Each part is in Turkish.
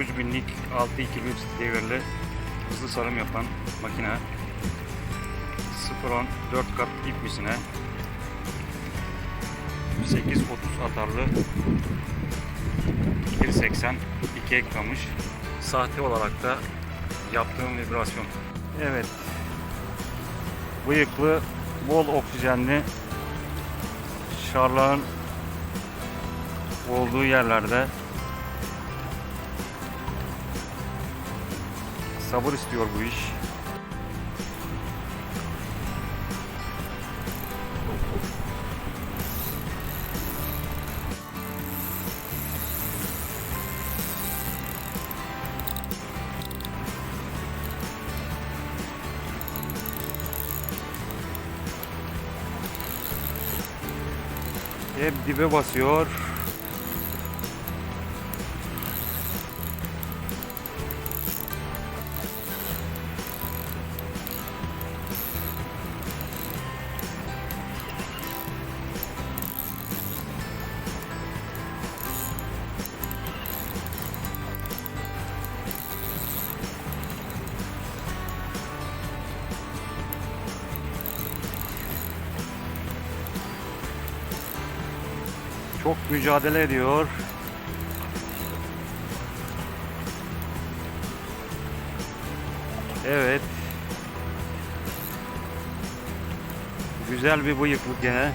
Takım bilgisi veriyorum. 3000'lik 6 ikili devirli hızlı sarım yapan makine. 0.10 4 kat ip misine 8.30 atarlı 1.80 2 ek kamış sahte olarak da yaptığım vibrasyon. Evet. Bıyıklı, bol oksijenli şarlağın olduğu yerlerde sabır istiyor bu iş. Hep dibe basıyor. Çok mücadele ediyor. Evet. Güzel bir bıyıklık gene.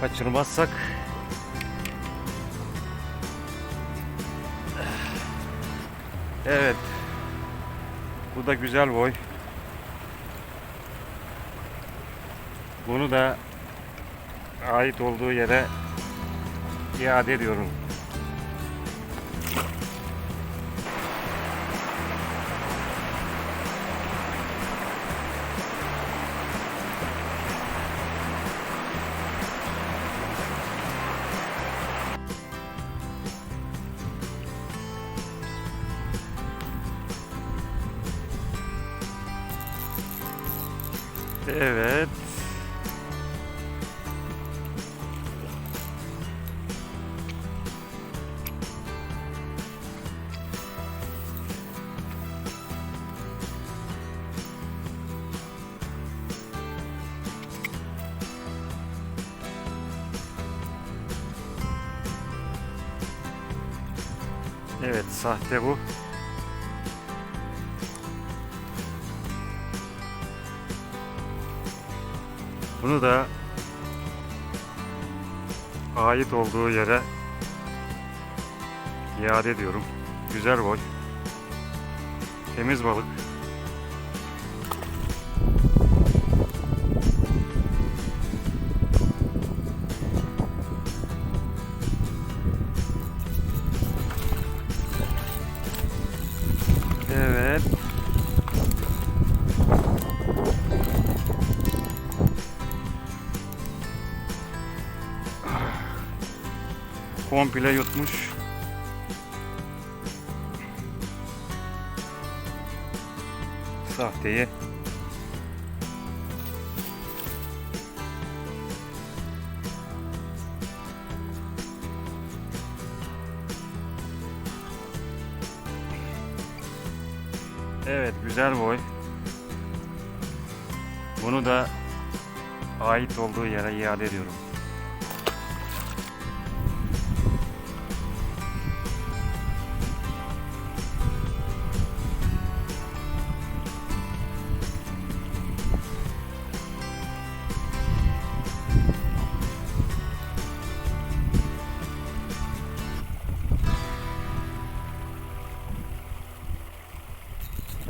Kaçırmazsak Evet. Bu da güzel boy. Bunu da ait olduğu yere iade ediyorum. Evet. Evet, sahte bu. Bunu da ait olduğu yere iade ediyorum. Güzel boy. Temiz balık. Komple yutmuş. Sahteyi. Evet güzel boy. Bunu da ait olduğu yere iade ediyorum.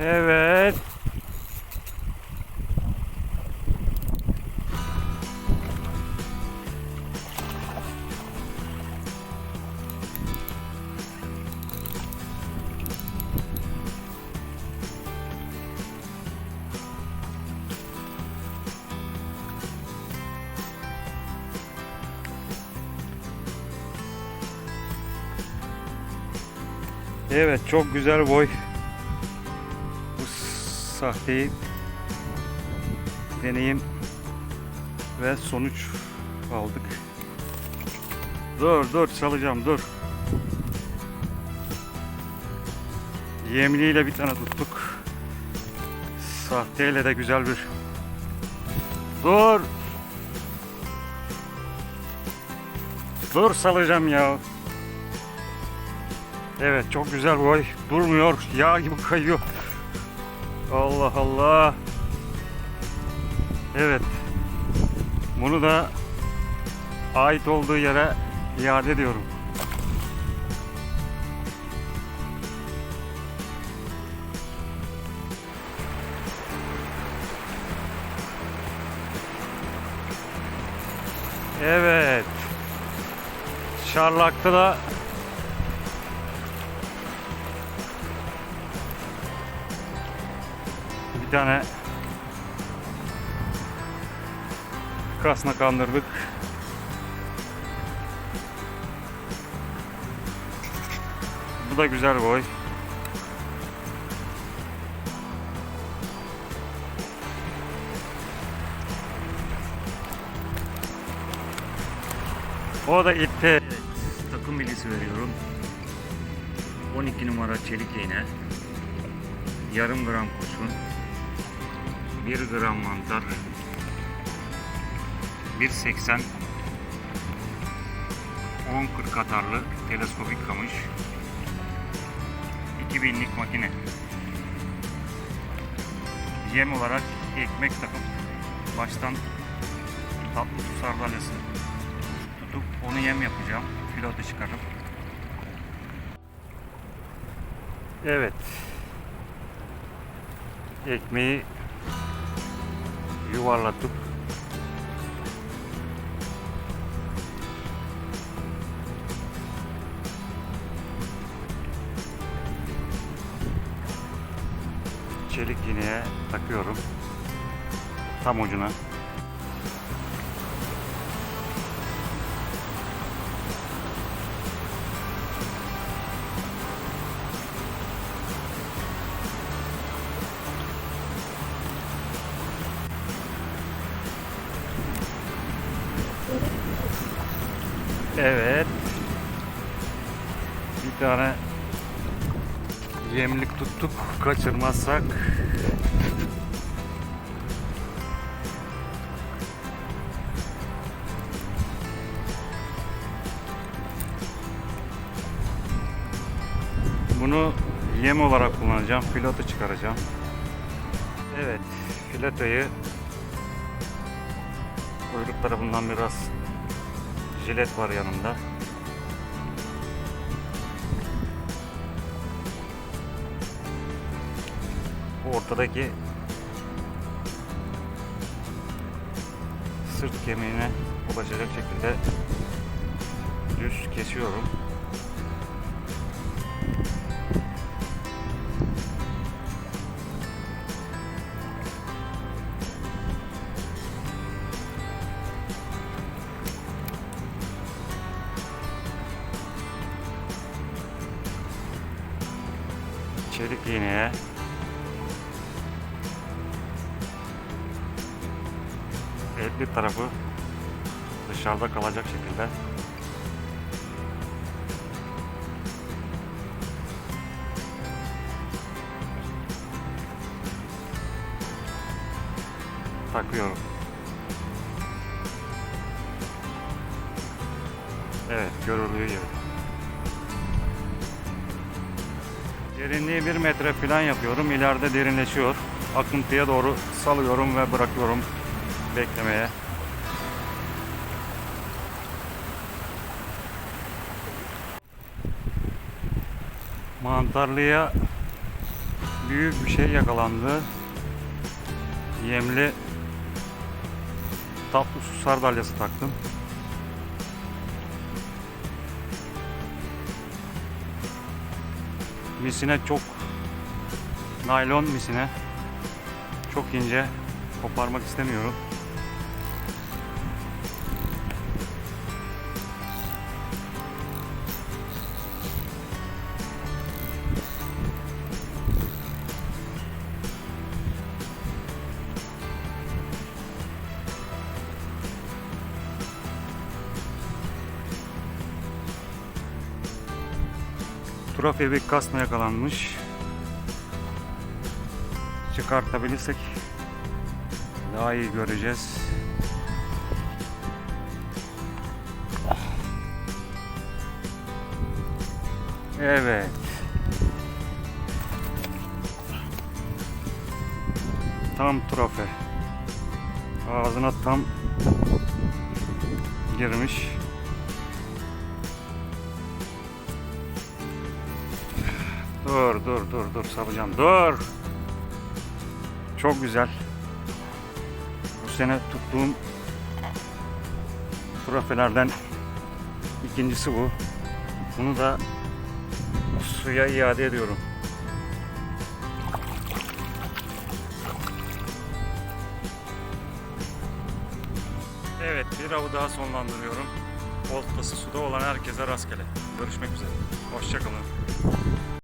Evet. Evet çok güzel boy Sahteyi deneyim ve sonuç aldık. Dur dur salacağım dur. Yemliyle bir tane tuttuk. Sahteyle de güzel bir. Dur. Dur salacağım ya. Evet çok güzel boy. Durmuyor. Yağ gibi kayıyor. Allah Allah. Evet. Bunu da ait olduğu yere iade ediyorum. Evet. Şarlak'ta da bir tane kasna kandırdık. Bu da güzel boy. O da itti. takım bilgisi veriyorum. 12 numara çelik iğne. Yarım gram kurşun. 1 gram mantar. 1.80 10.40 katarlı teleskopik kamış 2000'lik makine yem olarak ekmek takıp baştan tatlı su sardalyası tutup onu yem yapacağım filotu çıkarıp evet ekmeği yuvarlatıp çelik iğneye takıyorum. Tam ucuna. Evet. Bir tane yemlik tuttuk. Kaçırmazsak Bunu yem olarak kullanacağım. Filoto çıkaracağım. Evet. Filotoyu kuyruk tarafından biraz jilet var yanında. Bu ortadaki sırt kemiğine ulaşacak şekilde düz kesiyorum. Çelik iğneye etli tarafı dışarıda kalacak şekilde takıyorum. Evet, görüldüğü gibi. Derinliği 1 metre falan yapıyorum. İleride derinleşiyor. Akıntıya doğru salıyorum ve bırakıyorum beklemeye. Mantarlıya büyük bir şey yakalandı. Yemli tatlı su sardalyası taktım. Misine çok naylon misine çok ince koparmak istemiyorum. Trofe bir kasma yakalanmış. Çıkartabilirsek daha iyi göreceğiz. Evet. Tam trofe. Ağzına tam girmiş. Dur dur dur dur salacağım dur. Çok güzel. Bu sene tuttuğum trofelerden ikincisi bu. Bunu da suya iade ediyorum. Evet bir avı daha sonlandırıyorum. Oltası suda olan herkese rastgele. Görüşmek üzere. Hoşçakalın.